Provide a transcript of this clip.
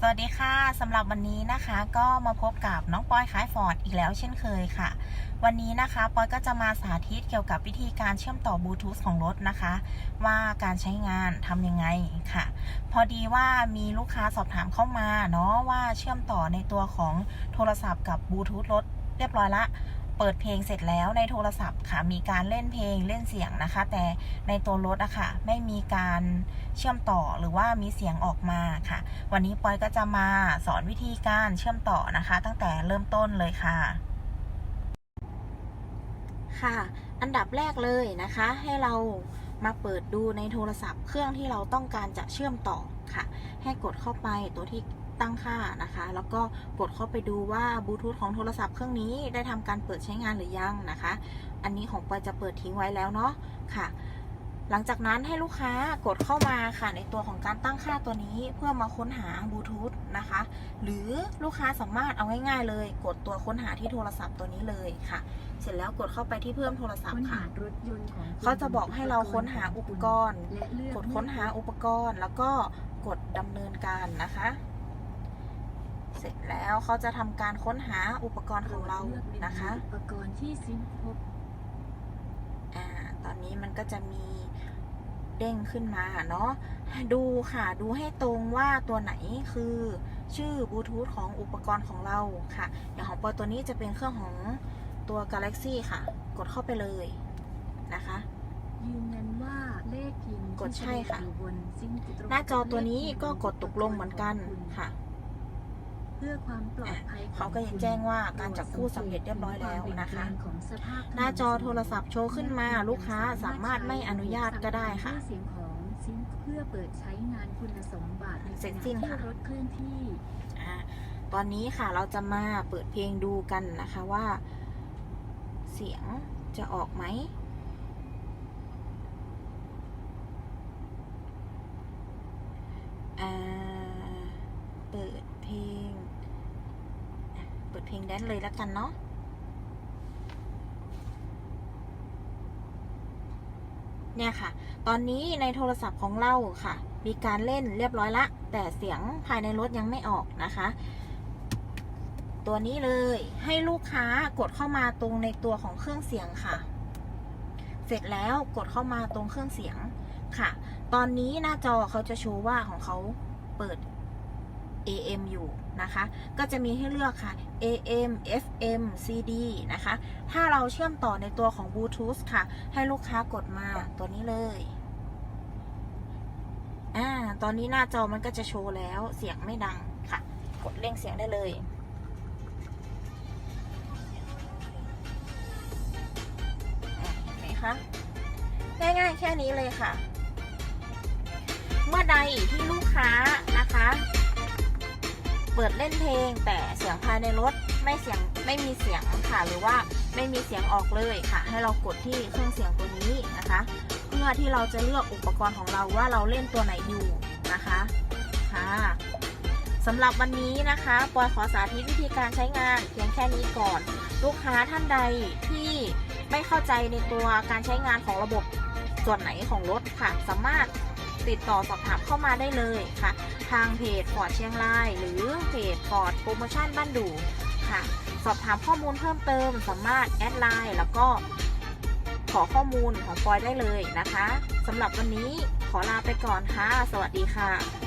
สวัสดีค่ะสำหรับวันนี้นะคะก็มาพบกับน้องปอยขายฟอร์ดอีกแล้วเช่นเคยค่ะ วันนี้นะคะปอยก็จะมาสาธิตเกี่ยวกับวิธีการเชื่อมต่อบลูทูธของรถนะคะ ว่าการใช้งานทำยังไงค่ะ พอดีว่ามีลูกค้าสอบถามเข้ามาเนาะว่าเชื่อมต่อในตัวของโทรศัพท์กับบลูทูธรถเรียบร้อยละ เปิดเพลงเสร็จแล้วในโทรศัพท์ค่ะ มีการเล่นเพลงเล่นเสียงนะคะ แต่ในตัวรถอะค่ะ ไม่มีการเชื่อมต่อหรือว่ามีเสียงออกมาค่ะ วันนี้ปอยก็จะมาสอนวิธีการเชื่อมต่อนะคะ ตั้งแต่เริ่มต้นเลยค่ะ ค่ะ อันดับแรกเลยนะคะ ให้เรามาเปิดดูในโทรศัพท์เครื่องที่เราต้องการจะเชื่อมต่อค่ะ ให้กดเข้าไปตัวที่ ตั้งค่านะคะ แล้วก็กดเข้าไปดูว่าบลูทูธของโทรศัพท์เครื่องนี้ได้ทำการเปิดใช้งานหรือยังนะคะ อันนี้ของปอยจะเปิดทิ้งไว้แล้วเนาะค่ะ หลังจากนั้นให้ลูกค้ากดเข้ามาค่ะในตัวของการตั้งค่าตัวนี้เพื่อมาค้นหาบลูทูธนะคะ หรือลูกค้าสามารถเอาง่ายๆเลย กดตัวค้นหาที่โทรศัพท์ตัวนี้เลยค่ะ เสร็จแล้วกดเข้าไปที่เพิ่มโทรศัพค้นท์หาค่ะรถยนต์ของเขาจะบอกให้เราค้นหาอุปกรณ์และเลือกกดค้นหาอุปกรณ์แล้วก็กดดำเนินการนะคะ เสร็จแล้วเขาจะทำการค้นหาอุปกรณ์ของเรานะคะ อุปกรณ์ที่ซิมพบอ่าตอนนี้มันก็จะมีเด้งขึ้นมาเนาะดูค่ะดูให้ตรงว่าตัวไหนคือชื่อบลูทูธของอุปกรณ์ของเราค่ะ อย่างของปอตัวนี้จะเป็นเครื่องของตัว Galaxy ค่ะ กดเข้าไปเลยนะคะยืนยันว่าเลขพิมพ์กดใช่ค่ะที่แสดงอยู่บนซิมจะตรงหน้าจอตัวนี้ก็กดตกลงเหมือนกันค่ะ เพื่อความปลอดภัยของเขาก็ยังแจ้งว่าการจับคู่สำเร็จเรียบร้อยแล้วนะคะของสภาพถหน้าจอโทรศัพท์โชว์ขึ้นมาลูกค้าสามารถไม่อนุญาตก็ได้ค่ะ เสียงของซิมเพื่อเปิดใช้งานคุณสมบัติในเสร็จสิ้นค่ะขณที่รถเคลื่อนที่อ่าตอนนี้ค่ะเราจะมาเปิดเพลงดูกันนะคะว่า เสียงจะออกไหมอ่าเปิดเพลงอะ เพลงแดนเลยแล้วกันเนาะเนี่ยค่ะ ตอนนี้ในโทรศัพท์ของเราค่ะ มีการเล่นเรียบร้อยละ แต่เสียงภายในรถยังไม่ออกนะคะ ตัวนี้เลยให้ลูกค้ากดเข้ามาตรงในตัวของเครื่องเสียงค่ะ เสร็จแล้วกดเข้ามาตรงเครื่องเสียงค่ะ ตอนนี้หน้าจอเขาจะโชว์ว่าของเขาเปิด AM อยู่นะคะ ก็จะมีให้เลือกค่ะ AM FM CD นะคะ ถ้าเราเชื่อมต่อในตัวของ Bluetooth ค่ะ ให้ลูกค้ากดมาตัวนี้เลยอ่าตอนนี้หน้าจอมันก็จะโชว์แล้วเสียงไม่ดังค่ะ กดเร่งเสียงได้เลยเห็นไหมคะง่ายๆแค่นี้เลยค่ะ เมื่อใดที่ลูกค้านะคะ เปิดเล่นเพลง แต่เสียงภายในรถไม่เสียงไม่มีเสียงค่ะ หรือว่าไม่มีเสียงออกเลยค่ะ ให้เรากดที่เครื่องเสียงตัวนี้นะคะ เพื่อที่เราจะเลือกอุปกรณ์ของเราว่าเราเล่นตัวไหนอยู่นะคะค่ะสำหรับวันนี้นะคะปอยขอสาธิตวิธีการใช้งานเพียงแค่นี้ก่อน ลูกค้าท่านใดที่ไม่เข้าใจในตัวการใช้งานของระบบส่วนไหนของรถค่ะ สามารถ ติดต่อสอบถามเข้ามาได้เลยค่ะ ทางเพจฟอร์ดเชียงราย หรือเพจฟอร์ดโปรโมชั่นบ้านดูค่ะ สอบถามข้อมูลเพิ่มเติมสามารถแอดไลน์แล้วก็ขอข้อมูลของฟอยได้เลยนะคะสำหรับวันนี้ขอลาไปก่อนค่ะ สวัสดีค่ะ